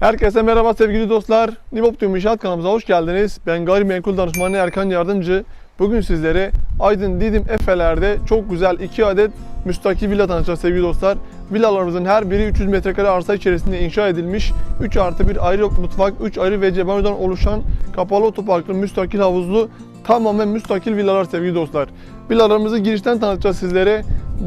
Herkese merhaba sevgili dostlar. Niboptium İnşaat kanalımıza hoş geldiniz. Ben gayrimenkul danışmanı Erkan Yardımcı. Bugün sizlere Aydın Didim Efeler'de çok güzel 2 adet müstakil villa tanıtacağız sevgili dostlar. Villalarımızın her biri 300 metrekare arsa içerisinde inşa edilmiş. 3 artı 1 ayrı mutfak, 3 ayrı WC banyodan oluşan kapalı otoparklı müstakil havuzlu tamamen müstakil villalar sevgili dostlar. Villalarımızı girişten tanıtacağız sizlere.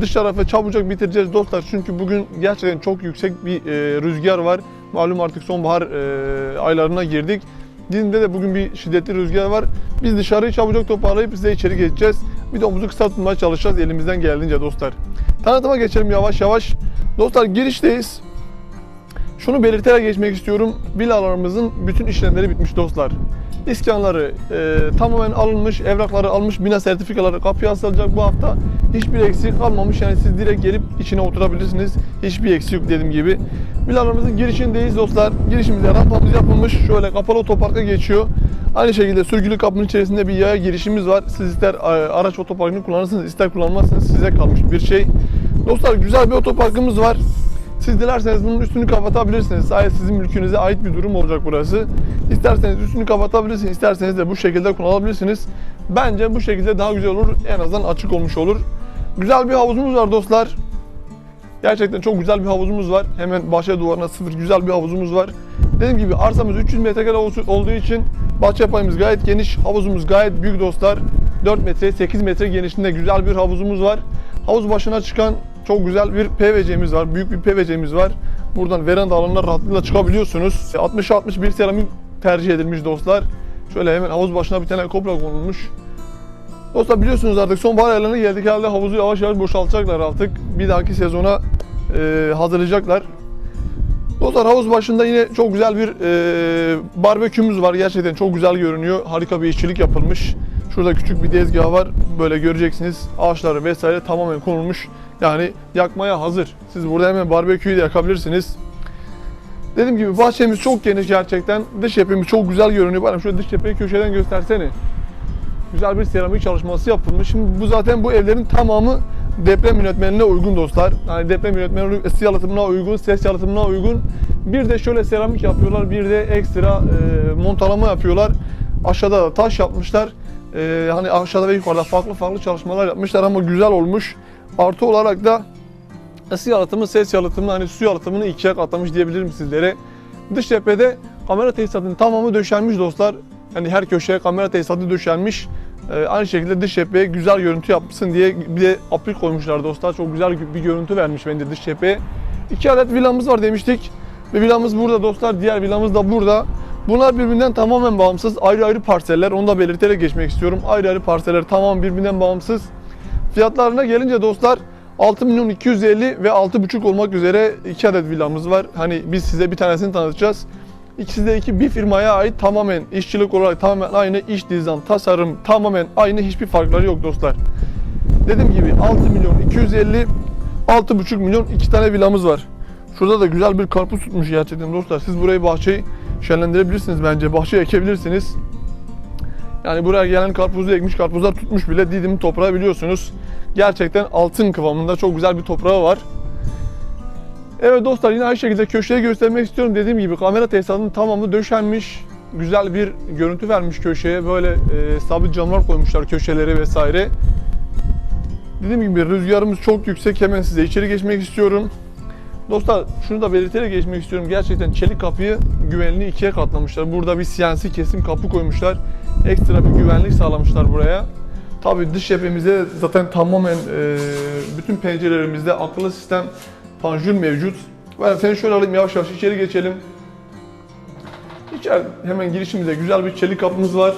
Dış tarafı çabucak bitireceğiz dostlar. Çünkü bugün gerçekten çok yüksek bir e, rüzgar var. Malum artık sonbahar e, aylarına girdik. Didim'de de bugün bir şiddetli rüzgar var. Biz dışarıyı çabucak toparlayıp size içeri geçeceğiz. Videomuzu kısa tutmaya çalışacağız elimizden geldiğince dostlar. Tanıtıma geçelim yavaş yavaş. Dostlar girişteyiz. Şunu belirterek geçmek istiyorum. Villalarımızın bütün işlemleri bitmiş dostlar. İskanları e, tamamen alınmış, evrakları almış, bina sertifikaları kapıya asılacak bu hafta. Hiçbir eksik kalmamış yani siz direkt gelip içine oturabilirsiniz. Hiçbir eksik yok dediğim gibi. Villalarımızın girişindeyiz dostlar. Girişimizde rampamız yapılmış. Şöyle kapalı otoparka geçiyor. Aynı şekilde sürgülü kapının içerisinde bir yaya girişimiz var. Siz ister e, araç otoparkını kullanırsınız, ister kullanmazsınız size kalmış bir şey. Dostlar güzel bir otoparkımız var. Siz dilerseniz bunun üstünü kapatabilirsiniz. Sadece sizin mülkünüze ait bir durum olacak burası. İsterseniz üstünü kapatabilirsiniz, isterseniz de bu şekilde kullanabilirsiniz. Bence bu şekilde daha güzel olur. En azından açık olmuş olur. Güzel bir havuzumuz var dostlar. Gerçekten çok güzel bir havuzumuz var. Hemen bahçe duvarına sıfır güzel bir havuzumuz var. Dediğim gibi arsamız 300 metrekare olduğu için bahçe payımız gayet geniş. Havuzumuz gayet büyük dostlar. 4 metre 8 metre genişliğinde güzel bir havuzumuz var. Havuz başına çıkan çok güzel bir PVC'miz var. Büyük bir PVC'miz var. Buradan veranda alanına rahatlıkla çıkabiliyorsunuz. 60-61 seramik tercih edilmiş dostlar. Şöyle hemen havuz başına bir tane kopla konulmuş. Dostlar biliyorsunuz artık sonbahar aylarına geldik herhalde havuzu yavaş yavaş boşaltacaklar artık. Bir dahaki sezona e, hazırlayacaklar. Dostlar havuz başında yine çok güzel bir e, barbekümüz var. Gerçekten çok güzel görünüyor. Harika bir işçilik yapılmış. Şurada küçük bir tezgah var. Böyle göreceksiniz. Ağaçları vesaire tamamen konulmuş. Yani yakmaya hazır. Siz burada hemen barbeküyü de yakabilirsiniz. Dediğim gibi bahçemiz çok geniş gerçekten. Dış cephemiz çok güzel görünüyor. Bana şöyle dış cepheyi köşeden göstersene. Güzel bir seramik çalışması yapılmış. Şimdi bu zaten bu evlerin tamamı deprem yönetmenine uygun dostlar. Yani deprem yönetmenine ısı yalıtımına uygun, ses yalıtımına uygun. Bir de şöyle seramik yapıyorlar, bir de ekstra e, montalama yapıyorlar. Aşağıda da taş yapmışlar. E, hani aşağıda ve yukarıda farklı farklı çalışmalar yapmışlar ama güzel olmuş. Artı olarak da ısı yalıtımı, ses yalıtımı, hani su yalıtımını ikiye katlamış diyebilirim sizlere. Dış cephede kamera tesisatının tamamı döşenmiş dostlar. Yani her köşeye kamera tesisatı döşenmiş. Ee, aynı şekilde dış cepheye güzel görüntü yapsın diye bir de aplik koymuşlar dostlar. Çok güzel bir görüntü vermiş bence dış cepheye. İki adet villamız var demiştik. Ve villamız burada dostlar. Diğer villamız da burada. Bunlar birbirinden tamamen bağımsız. Ayrı ayrı parseller. Onu da belirterek geçmek istiyorum. Ayrı ayrı parseller tamamen birbirinden bağımsız. Fiyatlarına gelince dostlar 6 milyon 250 ve 6,5 olmak üzere iki adet villamız var. Hani biz size bir tanesini tanıtacağız. İkisi de iki bir firmaya ait tamamen işçilik olarak tamamen aynı iş dizayn, tasarım tamamen aynı hiçbir farkları yok dostlar. Dediğim gibi 6 milyon 250 6,5 milyon iki tane villamız var. Şurada da güzel bir karpuz tutmuş gerçekten dostlar. Siz burayı bahçeyi şenlendirebilirsiniz bence. Bahçe ekebilirsiniz. Yani buraya gelen karpuzu ekmiş, karpuzlar tutmuş bile Didim toprağı biliyorsunuz. Gerçekten altın kıvamında çok güzel bir toprağı var. Evet dostlar yine aynı şekilde köşeye göstermek istiyorum. Dediğim gibi kamera tesisatının tamamı döşenmiş. Güzel bir görüntü vermiş köşeye. Böyle e, sabit camlar koymuşlar köşeleri vesaire. Dediğim gibi rüzgarımız çok yüksek. Hemen size içeri geçmek istiyorum. Dostlar şunu da belirterek geçmek istiyorum. Gerçekten çelik kapıyı güvenliği ikiye katlamışlar. Burada bir CNC kesim kapı koymuşlar. Ekstra bir güvenlik sağlamışlar buraya. Tabii dış cephemizde zaten tamamen e, bütün pencerelerimizde akıllı sistem panjur mevcut. Ben seni şöyle alayım yavaş yavaş içeri geçelim. İçeri hemen girişimizde güzel bir çelik kapımız var.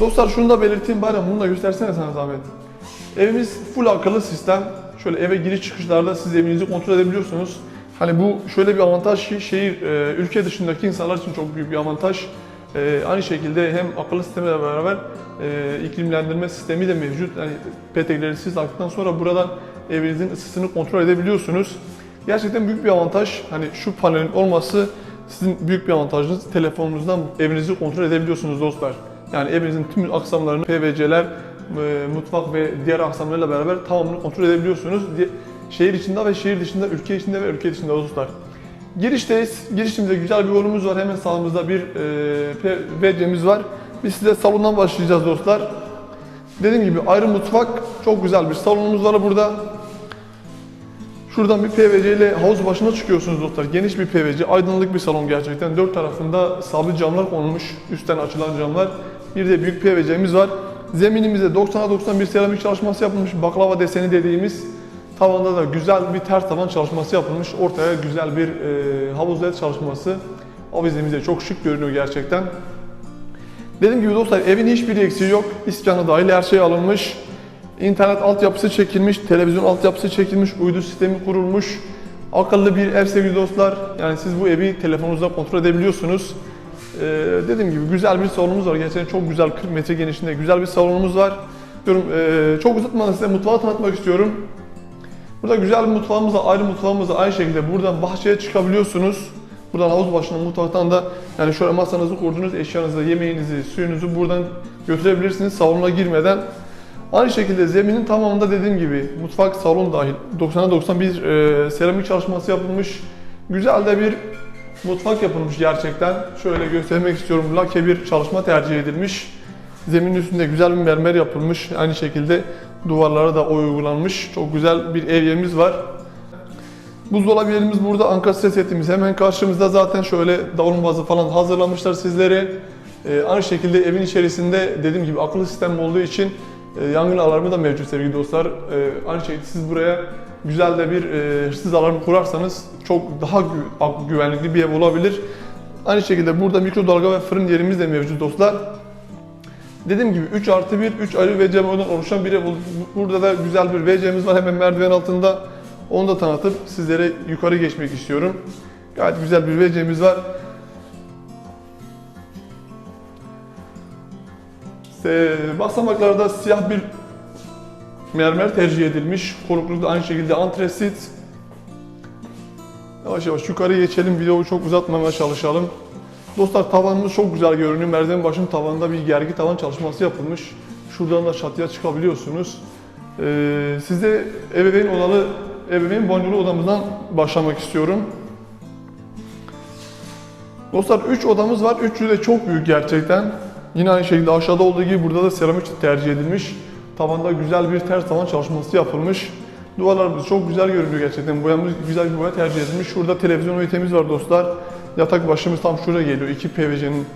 Dostlar şunu da belirteyim bari bunu da göstersene sana zahmet. Evimiz full akıllı sistem. Şöyle eve giriş çıkışlarda siz evinizi kontrol edebiliyorsunuz. Hani bu şöyle bir avantaj ki şehir, e, ülke dışındaki insanlar için çok büyük bir avantaj. E, aynı şekilde hem akıllı sistemle beraber e, iklimlendirme sistemi de mevcut. Yani petekleri siz taktıktan sonra buradan evinizin ısısını kontrol edebiliyorsunuz. Gerçekten büyük bir avantaj. Hani şu panelin olması sizin büyük bir avantajınız. Telefonunuzdan evinizi kontrol edebiliyorsunuz dostlar. Yani evinizin tüm aksamlarını, PVC'ler, e, mutfak ve diğer aksamlarıyla beraber tamamını kontrol edebiliyorsunuz. Şehir içinde ve şehir dışında, ülke içinde ve ülke dışında dostlar. Girişteyiz. Girişimizde güzel bir yolumuz var. Hemen sağımızda bir e, WC'miz var. Biz size salondan başlayacağız dostlar. Dediğim gibi ayrı mutfak, çok güzel bir salonumuz var burada. Şuradan bir PVC ile havuz başına çıkıyorsunuz dostlar. Geniş bir PVC, aydınlık bir salon gerçekten. Dört tarafında sabit camlar konulmuş, üstten açılan camlar. Bir de büyük PVC'miz var. Zeminimizde 90'a 90 bir seramik çalışması yapılmış. Baklava deseni dediğimiz. Tavanda da güzel bir ters tavan çalışması yapılmış. Ortaya güzel bir e, havuz led çalışması. Avizemizde çok şık görünüyor gerçekten. Dediğim gibi dostlar evin hiçbir eksiği yok. İskanı dahil her şey alınmış. İnternet altyapısı çekilmiş, televizyon altyapısı çekilmiş, uydu sistemi kurulmuş. Akıllı bir ev sevgili dostlar. Yani siz bu evi telefonunuzda kontrol edebiliyorsunuz. Ee, dediğim gibi güzel bir salonumuz var. Gerçekten çok güzel 40 metre genişliğinde güzel bir salonumuz var. Diyorum, ee, çok uzatmadan size mutfağı tanıtmak istiyorum. Burada güzel bir mutfağımız var. Ayrı mutfağımız da aynı şekilde buradan bahçeye çıkabiliyorsunuz. Buradan havuz başına mutfaktan da yani şöyle masanızı kurdunuz, eşyanızı, yemeğinizi, suyunuzu buradan götürebilirsiniz salona girmeden. Aynı şekilde zeminin tamamında dediğim gibi mutfak, salon dahil 90'a 90 bir e, seramik çalışması yapılmış. Güzel de bir mutfak yapılmış gerçekten. Şöyle göstermek istiyorum. Lake bir çalışma tercih edilmiş. Zeminin üstünde güzel bir mermer yapılmış. Aynı şekilde duvarlara da uygulanmış. Çok güzel bir evyemiz var. Buzdolabı yerimiz burada. Ankastre setimiz hemen karşımızda. Zaten şöyle davlumbazı falan hazırlamışlar sizlere. Ee, aynı şekilde evin içerisinde dediğim gibi akıllı sistem olduğu için e, yangın alarmı da mevcut sevgili dostlar. E, aynı şekilde siz buraya güzel de bir e, hırsız alarmı kurarsanız çok daha gü- güvenlikli bir ev olabilir. Aynı şekilde burada mikrodalga ve fırın yerimiz de mevcut dostlar. Dediğim gibi 3 artı 1, 3 ayrı WC modundan oluşan bir ev. Burada da güzel bir WC'miz var hemen merdiven altında. Onu da tanıtıp sizlere yukarı geçmek istiyorum. Gayet güzel bir WC'miz var. Ee, Basamaklarda siyah bir mermer tercih edilmiş. Koruklu da aynı şekilde antresit. Yavaş yavaş yukarı geçelim. Videoyu çok uzatmamaya çalışalım. Dostlar tavanımız çok güzel görünüyor. Merdiven başının tavanında bir gergi tavan çalışması yapılmış. Şuradan da çatıya çıkabiliyorsunuz. Ee, size ebeveyn odalı, ebeveyn banyolu odamızdan başlamak istiyorum. Dostlar 3 odamız var. Üçü de çok büyük gerçekten. Yine aynı şekilde aşağıda olduğu gibi burada da seramik tercih edilmiş. Tavanda güzel bir ters tavan çalışması yapılmış. Duvarlarımız çok güzel görünüyor gerçekten. Boyamız güzel bir boya tercih edilmiş. Şurada televizyon ünitemiz var dostlar. Yatak başımız tam şuraya geliyor. İki PVC'nin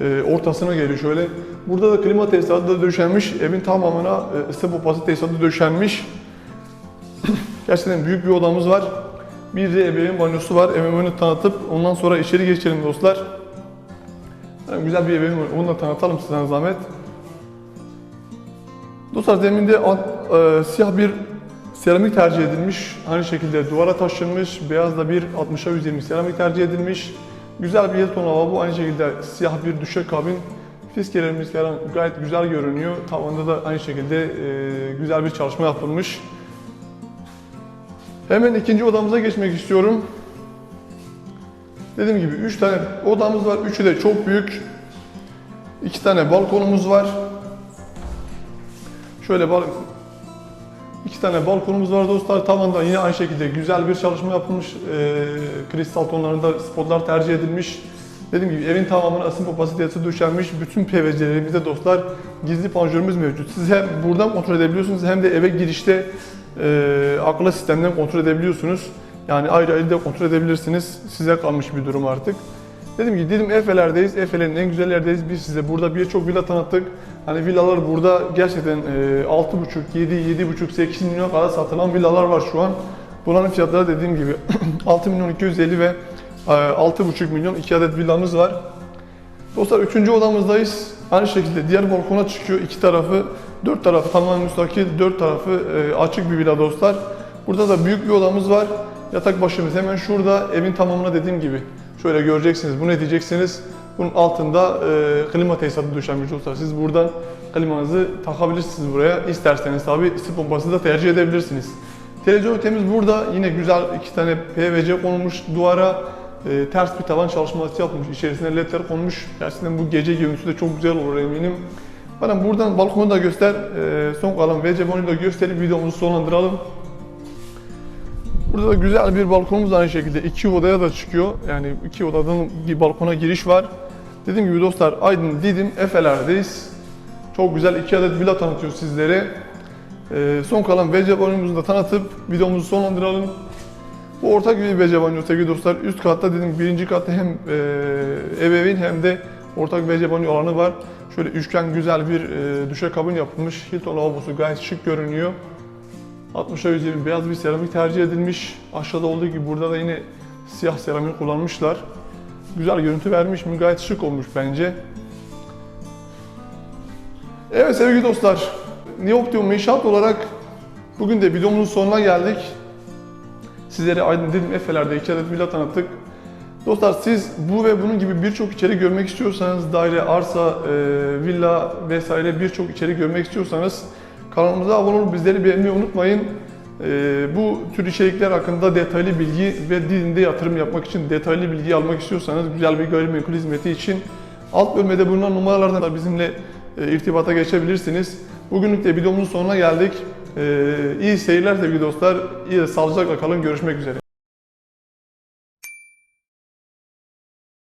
e, ortasına geliyor şöyle. Burada da klima tesisatı da döşenmiş. Evin tamamına e, ısı pompası tesisatı döşenmiş. Gerçekten büyük bir odamız var. Bir de ebeveyn banyosu var. Ebeveyn'i tanıtıp ondan sonra içeri geçelim dostlar. Yani güzel bir ebeveyn. Onu da tanıtalım sizden zahmet. Dostlar zeminde e, siyah bir seramik tercih edilmiş. Aynı şekilde duvara taşınmış. Beyaz da bir 60'a 120 seramik tercih edilmiş. Güzel bir Hilton lavabo. Aynı şekilde siyah bir düşe kabin. Fiskelerimiz falan gayet güzel görünüyor. Tavanda da aynı şekilde e, güzel bir çalışma yapılmış. Hemen ikinci odamıza geçmek istiyorum. Dediğim gibi 3 tane odamız var. Üçü de çok büyük. 2 tane balkonumuz var. Şöyle iki tane balkonumuz var dostlar. Tavanda yine aynı şekilde güzel bir çalışma yapılmış. Ee, kristal tonlarında spotlar tercih edilmiş. Dediğim gibi evin tamamına ısın pompası tesisi döşenmiş. Bütün PVC'lerimizde dostlar gizli panjurumuz mevcut. Siz hem buradan kontrol edebiliyorsunuz hem de eve girişte e, akıllı sistemden kontrol edebiliyorsunuz. Yani ayrı ayrı da kontrol edebilirsiniz. Size kalmış bir durum artık. Dedim ki dedim Efe'lerdeyiz. Efe'lerin en güzel yerdeyiz. Biz size burada birçok villa tanıttık. Hani villalar burada gerçekten e, 6,5, 7, 7,5, 8 milyon kadar satılan villalar var şu an. Bunların fiyatları dediğim gibi 6 milyon 250 ve e, 6,5 milyon 2 adet villamız var. Dostlar 3. odamızdayız. Aynı şekilde diğer balkona çıkıyor. iki tarafı, dört tarafı tamamen müstakil, dört tarafı e, açık bir villa dostlar. Burada da büyük bir odamız var. Yatak başımız hemen şurada. Evin tamamına dediğim gibi şöyle göreceksiniz. Bu ne diyeceksiniz? Bunun altında e, klima tesisatı döşenmiş dostlar. Siz buradan klimanızı takabilirsiniz buraya. İsterseniz tabi ısı pompası da tercih edebilirsiniz. Televizyon ünitemiz burada. Yine güzel iki tane PVC konulmuş duvara. E, ters bir tavan çalışması yapılmış. İçerisine ledler konmuş. Gerçekten bu gece görüntüsü de çok güzel olur eminim. Bana buradan balkonu da göster. E, son kalan VC bonuyu da gösterip videomuzu sonlandıralım. Burada da güzel bir balkonumuz aynı şekilde iki odaya da çıkıyor. Yani iki odadan bir balkona giriş var. Dediğim gibi dostlar Aydın Didim Efeler'deyiz. Çok güzel iki adet villa tanıtıyor sizlere. Ee, son kalan WC banyomuzu da tanıtıp videomuzu sonlandıralım. Bu ortak bir WC banyo sevgili dostlar. Üst katta dedim birinci katta hem e, ebeveyn hem de ortak WC banyo alanı var. Şöyle üçgen güzel bir e, duşakabin yapılmış. Hilton lavabosu gayet şık görünüyor. 60'a 120 beyaz bir seramik tercih edilmiş. Aşağıda olduğu gibi burada da yine siyah seramik kullanmışlar. Güzel görüntü vermiş mi? Şık olmuş bence. Evet sevgili dostlar, Neoptium İnşaat olarak bugün de videomuzun sonuna geldik. Sizlere Aydın Didim Efe'lerde iki adet villa tanıttık. Dostlar siz bu ve bunun gibi birçok içerik görmek istiyorsanız, daire, arsa, e, villa vesaire birçok içerik görmek istiyorsanız kanalımıza abone olup bizleri beğenmeyi unutmayın. E, bu tür içerikler hakkında detaylı bilgi ve Didim'de yatırım yapmak için detaylı bilgi almak istiyorsanız güzel bir gayrimenkul hizmeti için alt bölmede bulunan numaralardan da bizimle e, irtibata geçebilirsiniz. Bugünlük de videomuzun sonuna geldik. E, iyi seyirler sevgili dostlar. İyi sağlıcakla kalın. Görüşmek üzere.